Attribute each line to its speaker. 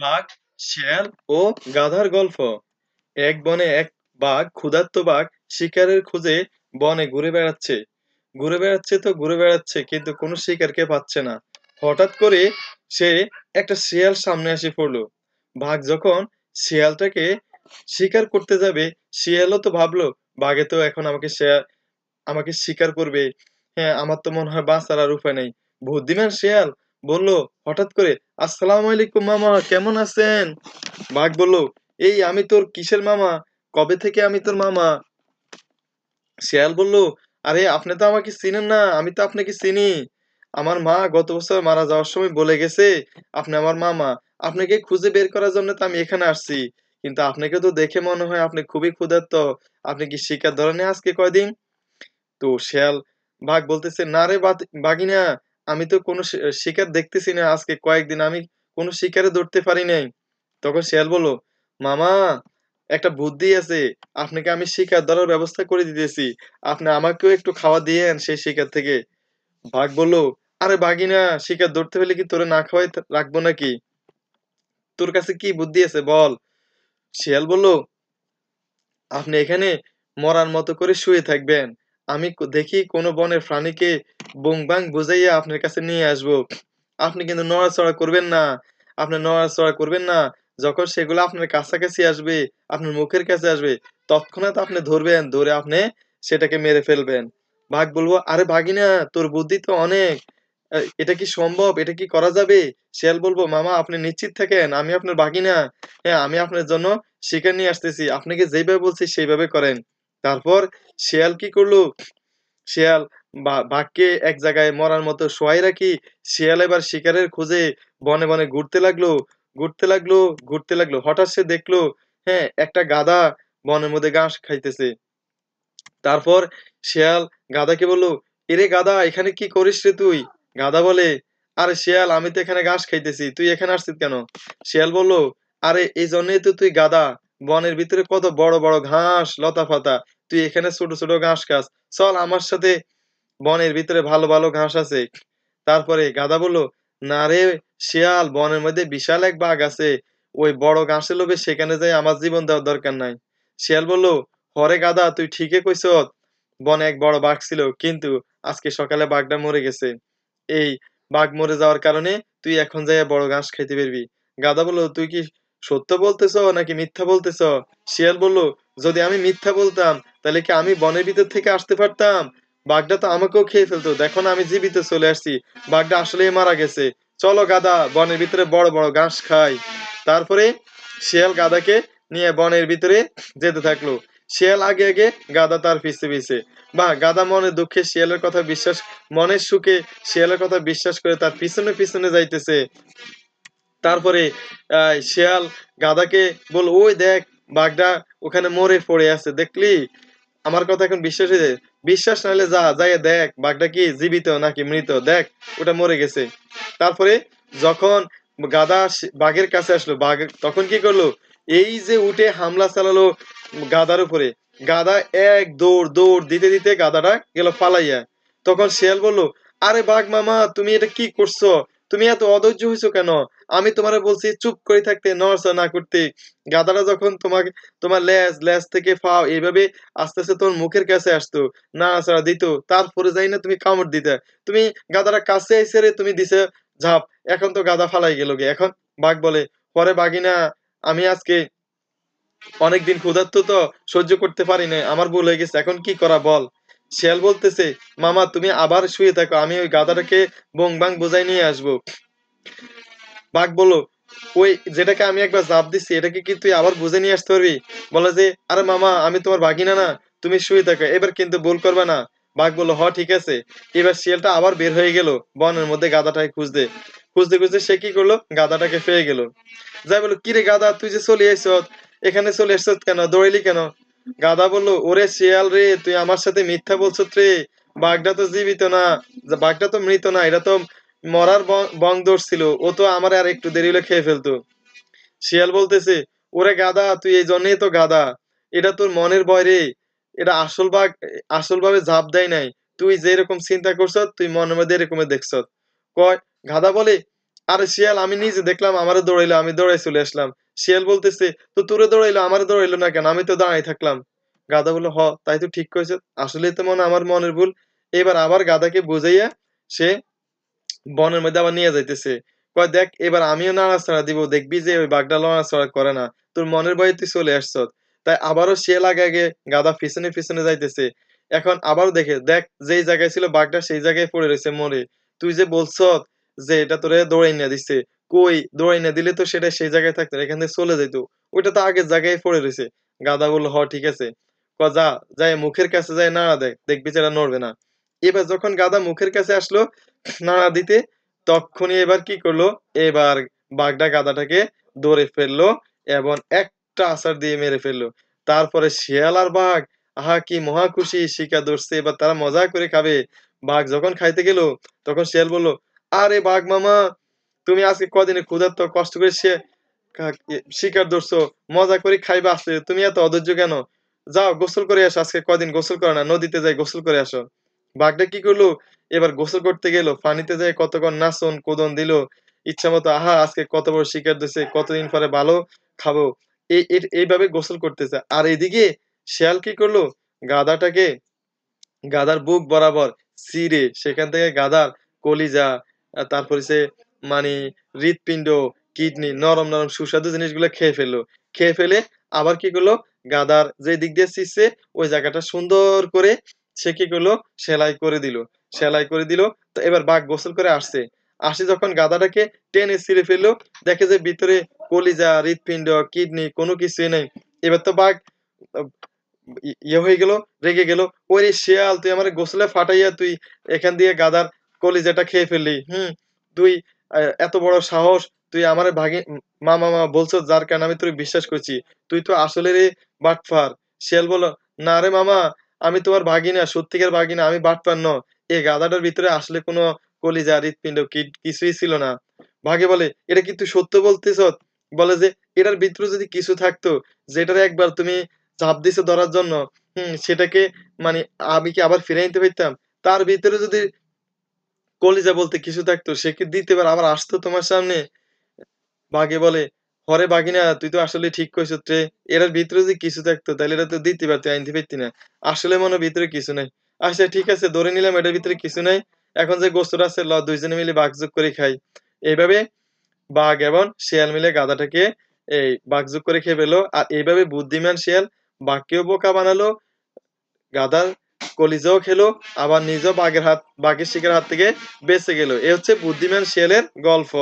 Speaker 1: বাঘ, শিয়াল ও গাধার গল্প। এক বনে এক বাঘ, ক্ষুধার্ত বাঘ, শিকারের খোঁজে বনে ঘুরে বেড়াচ্ছে। ঘুরে বেড়াচ্ছে তো ঘুরে বেড়াচ্ছে, কিন্তু কোনো শিকারকে পাচ্ছে না। হঠাৎ করে সে একটা শিয়াল সামনে এসে পড়ল। বাঘ যখন শিয়ালটাকে শিকার করতে যাবে, শিয়ালও তো ভাবলো, বাঘে তো এখন আমাকে শিয়াল আমাকে শিকার করবে। হ্যাঁ আমার তো মনে হয় বাঁচার আর উপায় নেই। বুদ্ধিমান শিয়াল বলল, হঠাৎ করে, আসসালাম আলাইকুম মামা, কেমন আছেন? বাঘ বলল, এই আমি তোর কিসের মামা? কবে থেকে আমি তোর মামা? শিয়াল বলল, আরে, আপনি তো আমাকে চিনেন না, আমি তো আপনাকে চিনি। আমার মা গত বছর মারা যাওয়ার সময় বলে গেছে, আপনি আমার মামা। আপনাকে খুঁজে বের করার জন্য তো আমি এখানে আসছি। কিন্তু আপনাকে তো দেখে মনে হয় আপনি খুবই ক্ষুধার্ত। আপনি কি শিকার ধরেন আজকে কয়দিন? তো শিয়াল বাঘ বলতেছে, না রে বাঘিনা আমি তো কোনো শিকার দেখতেছি না আজকে, কয়েকদিন আমি কোনো শিকারে ধরতে পারি নাই। তখন শিয়াল বলল, মামা, একটা বুদ্ধি আছে, আপনাকে আমি শিকার ধরার ব্যবস্থা করে দিতেছি। আপনি আমাকেও একটু খাওয়া দিয়েন সেই শিকার থেকে। বাঘ বলল, আরে বাঘিনা শিকার ধরতে হলে কি তোরে না খাওয়াই রাখব নাকি? তোর কাছে কি বুদ্ধি আছে বল? শিয়াল বলল, আপনি এখানে মরার মতো করে শুয়ে থাকবেন। আমি দেখি কোনো বনের প্রাণীকে বং বাং বুঝাইয়া আপনার কাছে নিয়ে আসব। আপনি কিন্তু নড়াচড়া করবেন না। আপনি নড়াচড়া করবেন না। যখন সেগুলো আপনার কাছাকাছি আসবে, আপনার মুখের কাছে আসবে, তৎক্ষণাৎ আপনি ধরবেন, ধরে আপনি সেটাকে মেরে ফেলবেন। বাঘ বলব, আরে ভাগিনা, তোর বুদ্ধি তো অনেক। এটা কি সম্ভব? এটা কি করা যাবে? শিয়াল বলব, মামা, আপনি নিশ্চিত থাকেন, আমি আপনার ভাগিনা। হ্যাঁ আমি আপনার জন্য শিকার নিয়ে আসতেছি। আপনাকে যেভাবে বলছি সেইভাবে করেন। তারপর শিয়াল কি করল? শিয়াল বাঘকে এক জায়গায় মরার মতো শোয়াই রাখি। শিয়াল এবার শিকারের খোঁজে বনে বনে ঘুরতে লাগল। ঘুরতে লাগল ঘুরতে লাগল। হঠাৎ সে দেখল হ্যাঁ একটা গাধা বনের মধ্যে ঘাস খাইতেছে। তারপর শিয়াল গাধাকে বলল, এরে গাধা, এখানে কি করিস রে তুই? গাধা বলে, আরে শিয়াল, আমি তো এখানে ঘাস খাইতেছি। তুই এখানে আসছিস কেন? শিয়াল বলল, আরে, এই জন্যই তো তুই গাধা। বনের ভিতরে কত বড় বড় ঘাস, লতা পাতা। তুই এখানে ছোট ছোট ঘাস খাস। চল, আমার সাথে বনের ভিতরে ভালো ভালো ঘাস আছে। তারপরে গাধা বলল, না রে শিয়াল, বনের মধ্যে বিশাল এক বাঘ আছে। ওই বড় ঘাসের লোভে সেখানে যাই আমার জীবন দেওয়ার দরকার নাই। শিয়াল বলল, হরে গাদা, তুই ঠিকই কইছ, বনে এক বড় বাঘ ছিল, কিন্তু আজকে সকালে বাঘটা মরে গেছে। এই বাঘ মরে যাওয়ার কারণে তুই এখন যাইয়া বড় ঘাস খাইতে পারবি। গাদা বলল, তুই কি সত্য বলতেছ নাকি মিথ্যা বলতেছ? শিয়াল বলল, যদি আমি মিথ্যা বলতাম, তাহলে কি আমি বনের ভিতর থেকে আসতে পারতাম? বাঘটা তো আমাকেও খেয়ে ফেলতো। দেখো না, আমি জীবিত চলে আসছি। বাঘটা আসলেই মারা গেছে। চলো গাদা বনের ভিতরে বড় বড় ঘাস খাই। তারপরে শিয়াল গাদাকে নিয়ে বনের ভিতরে যেতে থাকল। শিয়াল আগে আগে গাদা তার পিছে পিছে। বা গাদা মনের দুঃখে শিয়ালের কথা বিশ্বাস, মনের সুখে শিয়ালের কথা বিশ্বাস করে তার পিছনে পিছনে যাইতেছে। তারপরে শিয়াল গাধাকে বল ওই দেখ, বাঘটা ওখানে মরে পড়ে আছে, দেখলি? আমার কথা এখন বিশ্বাস হয়ে যায় বিশ্বাস নাহলে যা যাই দেখ, বাঘটা কি জীবিত নাকি মৃত? দেখ, ওটা মরে গেছে। তারপরে যখন সে- বাঘের কাছে আসলো, বাঘ তখন কি করল? এই যে উঠে হামলা চালালো গাদার উপরে, গাদা এক দৌড় দৌড় দিতে দিতে গাদাটা গেল পালাইয়া। তখন শিয়াল বলল, আরে বাঘ মামা, তুমি এটা কি করছ? তুমি এত অধৈর্য হয়েছো কেন? আমি তোমারে বলছি, চুপ করে থাকতে নড়চড় না করতে। গাধাটা যখন তোমাকে, তোমার লেজ লেজ থেকে ফাও, এইভাবে আস্তে আস্তে তোমার মুখের কাছে আসতো, না ছাড়া দিত। তারপরে যাই না তুমি কামড় দিতে। তুমি গাধাটা কাছে আইসে রে তুমি দিছে, ঝাঁপ। এখন তো গাদা ফালাই গেল গে। এখন বাঘ বলে, পরে বাঘিনা, আমি আজকে অনেকদিন ক্ষুধার্ত তো, সহ্য করতে পারি না আমার ভুল হয়ে গেছে। এখন কি করা বল? শিয়াল বলতেছে, মামা, তুমি আবার শুয়ে থাকো। আমি ওই গাদাটাকে বং বাং বোঝাই নিয়ে আসব। বাঘ বলল, ওই যেটাকে আমি একবার জাপ দিচ্ছি এটাকে কি তুই আবার বুঝে নিয়ে আসতে পারবি? বলে যে, আরে মামা, আমি তোমার বাঘিনা না, তুমি শুয়ে থাকো, এবার কিন্তু ভুল করবে না। বাঘ বলল, হ, ঠিক আছে। এবার শিয়ালটা আবার বের হয়ে গেল, বনের মধ্যে গাধাটাকে খুঁজতে। খুঁজতে খুঁজতে সে কি করল? গাধাটাকে পেয়ে গেল। যাই বলল কিরে গাদা, তুই যে চলে আইস এখানে চলে এসছ কেন? দৌড়াইলি কেন? গাদা বলল, ওরে শিয়াল রে, তুই আমার সাথে মিথ্যা বলছ রে। বাঘটা তো জীবিত না, বাঘটা তো মৃত না, এটা তো মরার বং- ছিল ও তো আমার আর একটু দেরি হলে খেয়ে ফেলতো শিয়াল বলতেছে ওরে গাদা তুই এই জন্যই তো গাদা এটা তোর মনের ভয় রে এটা আসল বাঘ আসল ভাবে ঝাঁপ দেয় নাই তুই যেরকম চিন্তা করছ তুই মনের মধ্যে এরকম দেখছ কয় গাদা বলে আরে শিয়াল আমি নিজে দেখলাম আমারও দৌড়াইলো, আমি দৌড়ায় চলে আসলাম। শিয়াল বলতেছে, "তো তোরে দৌড়াইলো, আমারে দৌড়াইলো না কেন? আমি তো দাঁড়ায় থাকলাম।" গাদা বলল, "হ, তাই তো ঠিক কইছো। আসলেই তো মনে আমার মনের ভুল।" এবার আবার গাদাকে বুঝাইয়া সে বনের মধ্যে আবার নিয়ে যাইতেছে। কয়, "দেখ এবার আমিও নাড়াচাড়া দিব। দেখবি যে ওই বাঘটা নড়াচড়া করে না। তোর মনের ভয়ে তুই চলে আসছত।" তাই আবারও সে আগে গাধা পিছনে, পিছনে যাইতেছে। এখন আবারও দেখে, দেখ যেই জায়গায় ছিল বাঘটা সেই জায়গায় পড়ে রইছে মরে। তুই যে বলছত যে এটা তোরে দৌড়াইয়া দিছে। কই দৌড়াইয়া দিলে তো সেটা সেই জায়গায় থাকতো না। এখান থেকে চলে যাইত। ওইটা তো আগের জায়গায় পড়ে রইছে। গাদা বলল, "হ ঠিক আছে।" কয়, "যা, যায়ে মুখের কাছে যায়ে নাড়া দেখ দেখবি এরা নড়বে না।" এবার যখন গাদা মুখের কাছে আসলো নাড়া দিতে, তক্ষুনি এবার কি করল? এবার বাঘটা গাধাটাকে ধরে ফেলল এবং একটা আছাড় দিয়ে মেরে ফেলল। তারপরে শিয়াল আর বাঘ আহা কি মহা খুশি শিকার ধরছে। এবার তারা মজা করে খাবে। বাঘ যখন খাইতে গেল, তখন শিয়াল বলল, "আরে বাঘ মামা, তুমি আজকে কদিনে ক্ষুধার্ত কষ্ট করে সে শিকার ধরছো। মজা করে খাইবা আসলে তুমি এত অধৈর্য কেন? যাও গোসল করে আসো। আজকে কদিন গোসল করো না। নদীতে যাই গোসল করে আসো।" বাঘটা কি করল? এবার গোসল করতে গেল। পানিতে যায় কতক্ষণ নাচন কুদন দিল। ইচ্ছা মতো আহা আজকে কত বড় শিকার ধরছে। কতদিন পরে ভালো খাব। এই এইভাবে গোসল করতেছে। আর এদিকে শেয়াল কি করল? গাদাটাকে গাদার বুক বরাবর চিরে সেখান থেকে গাদার কলিজা, তারপর হইছে মানি হৃৎপিণ্ড, কিডনি নরম, নরম সুস্বাদু জিনিসগুলো খেয়ে ফেলল। খেয়ে ফেলে আবার কি করল? গাদার যে দিক দিয়ে ছিঁড়ছে ওই জায়গাটা সুন্দর করে সে কি করল? সেলাই করে দিল। সেলাই করে দিল। তো এবার বাঘ গোসল করে আসছে। আসে যখন গাধাটাকে টেনে ছিঁড়ে ফেলল, দেখে যে ভিতরে কলিজা, হৃৎপিণ্ড, কিডনি কোনো কিছুই নেই এবার তো বাঘ ইয়ে হয়ে গেল, রেগে গেল। "ওরে শিয়াল তুই আমার গোসলে ফাটাইয়া তুই এখান দিয়ে গাধার কলিজাটা খেয়ে ফেললি। হুম? তুই এত বড় সাহস তুই আমার ভাগে মামা, মামা বলছো যার কারণে আমি তোরে বিশ্বাস করছি। তুই তো আসলেরই বাটপার।" শিয়াল বলল, "না রে মামা, আমি তোমার ভাগিনা, সত্যিকার ভাগিনা। আমি বাটপার ন। এই গাধাটার ভিতরে আসলে কোনো কলিজা, হৃৎপিণ্ড কিড কিছুই ছিল না।" ভাগে বলে, "এটা কিন্তু সত্য বলতেছ বলে যে, "এটার ভিতরে যদি কিছু থাকতো, যেটার একবার তুমি ঝাঁপ দিছো ধরার জন্য, হম সেটাকে মানে আমি কি আবার ফিরে নিতে পারতাম? তার ভিতরে যদি কলিজা বলতে কিছু থাকতো, সে কি দ্বিতীয়বার আবার আসতো তোমার সামনে?" বাঘে বলে, "হরে বাঘিনা তুই তো আসলে ঠিক কইছত রে। এটার ভিতরে যদি কিছু থাকতো তাইলে এটা তো দ্বিতীয়বার তুই আনতে পারতি না। আসলে মনে ভিতরে কিছু নাই। আচ্ছা ঠিক আছে ধরে নিলাম এটার ভিতরে কিছু নাই। এখন যে গোস্তটা আছে ল ২ জনে মিলে ভাগযোগ করে খাই।" এইভাবে বাঘ এবং শিয়াল মিলে গাধাটাকে এই ভাগযোগ করে খেয়ে ফেলল। আর এইভাবে বুদ্ধিমান শিয়াল বাঘকেও বোকা বানালো, গাধার কলিজাও খেলো, আবার নিজেও বাঘের হাত বাঘের শিকারের হাত থেকে বেঁচে গেল। এ হচ্ছে বুদ্ধিমান শিয়ালের গল্প।